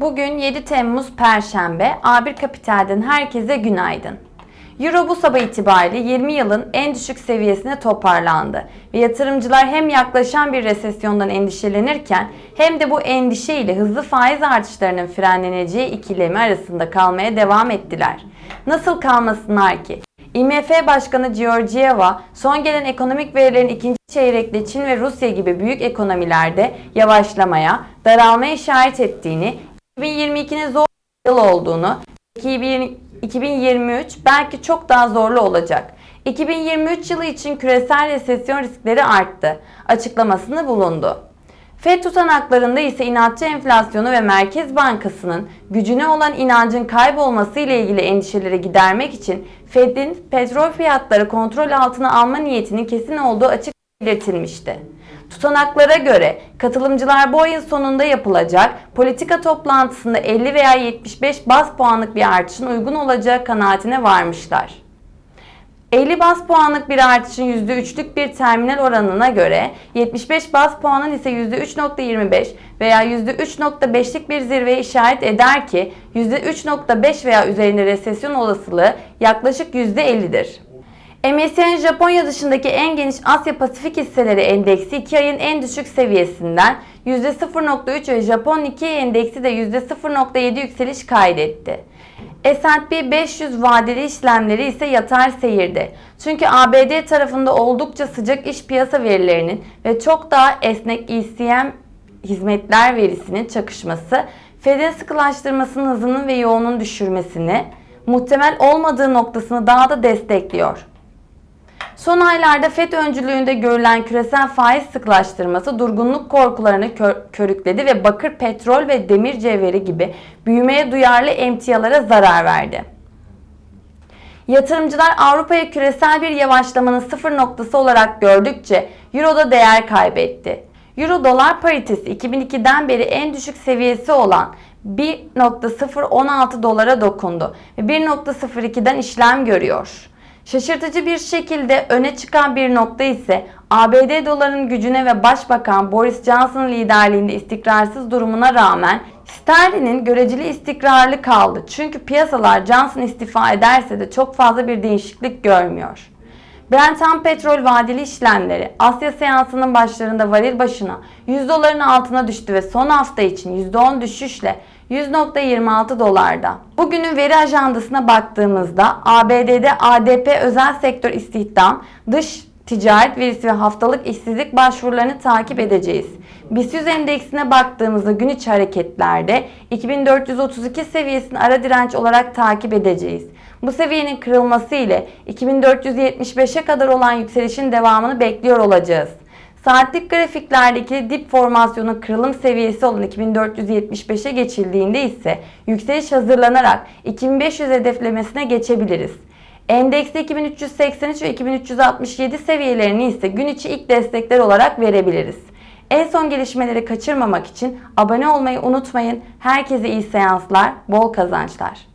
Bugün 7 Temmuz Perşembe. A1 Kapital'den herkese günaydın. Euro bu sabah itibariyle 20 yılın en düşük seviyesine toparlandı. Ve yatırımcılar hem yaklaşan bir resesyondan endişelenirken hem de bu endişe ile hızlı faiz artışlarının frenleneceği ikilemi arasında kalmaya devam ettiler. Nasıl kalmasınlar ki? IMF Başkanı Georgieva son gelen ekonomik verilerin ikinci çeyrekte Çin ve Rusya gibi büyük ekonomilerde yavaşlamaya, daralmaya işaret ettiğini, 2022'nin zor bir yıl olduğunu, 2023 belki çok daha zorlu olacak. 2023 yılı için küresel resesyon riskleri arttı açıklamasını bulundu. FED tutanaklarında ise inatçı enflasyonu ve Merkez Bankası'nın gücüne olan inancın kaybolması ile ilgili endişeleri gidermek için FED'in petrol fiyatları kontrol altına alma niyetinin kesin olduğu açık belirtilmişti. Tutanaklara göre katılımcılar bu ayın sonunda yapılacak politika toplantısında 50 veya 75 bas puanlık bir artışın uygun olacağı kanaatine varmışlar. 50 bas puanlık bir artışın %3'lük bir terminal oranına göre 75 bas puanın ise %3.25 veya %3.5'lik bir zirveye işaret eder ki %3.5 veya üzerinde resesyon olasılığı yaklaşık %50'dir. MSCI'nin Japonya dışındaki en geniş Asya Pasifik hisseleri endeksi 2 ayın en düşük seviyesinden %0.3 ve Japon Nikkei endeksi de %0.7 yükseliş kaydetti. S&P 500 vadeli işlemleri ise yatay seyirde. Çünkü ABD tarafında oldukça sıcak iş piyasa verilerinin ve çok daha esnek ECM hizmetler verisinin çakışması, Fed'in sıkılaştırmasının hızının ve yoğunluğun düşürmesini, muhtemel olmadığı noktasını daha da destekliyor. Son aylarda FED öncülüğünde görülen küresel faiz sıklaştırması durgunluk korkularını kör, körükledi ve bakır, petrol ve demir cevheri gibi büyümeye duyarlı emtialara zarar verdi. Yatırımcılar Avrupa'ya küresel bir yavaşlamanın sıfır noktası olarak gördükçe Euro'da değer kaybetti. Euro dolar paritesi 2002'den beri en düşük seviyesi olan 1.016 dolara dokundu ve 1.02'den işlem görüyor. Şaşırtıcı bir şekilde öne çıkan bir nokta ise ABD dolarının gücüne ve Başbakan Boris Johnson liderliğinde istikrarsız durumuna rağmen sterlinin göreceli istikrarlı kaldı. Çünkü piyasalar Johnson istifa ederse de çok fazla bir değişiklik görmüyor. Brent ham petrol vadeli işlemleri Asya seansının başlarında varil başına 100 doların altına düştü ve son hafta için %10 düşüşle 100.26 dolarda. Bugünün veri ajandasına baktığımızda ABD'de ADP özel sektör istihdam, dış ticaret verisi ve haftalık işsizlik başvurularını takip edeceğiz. BIST 100 endeksine baktığımızda gün içi hareketlerde 2432 seviyesini ara direnç olarak takip edeceğiz. Bu seviyenin kırılması ile 2475'e kadar olan yükselişin devamını bekliyor olacağız. Saatlik grafiklerdeki dip formasyonun kırılım seviyesi olan 2475'e geçildiğinde ise yükseliş hazırlanarak 2500 hedeflemesine geçebiliriz. Endekste 2383 ve 2367 seviyelerini ise gün içi ilk destekler olarak verebiliriz. En son gelişmeleri kaçırmamak için abone olmayı unutmayın. Herkese iyi seanslar, bol kazançlar.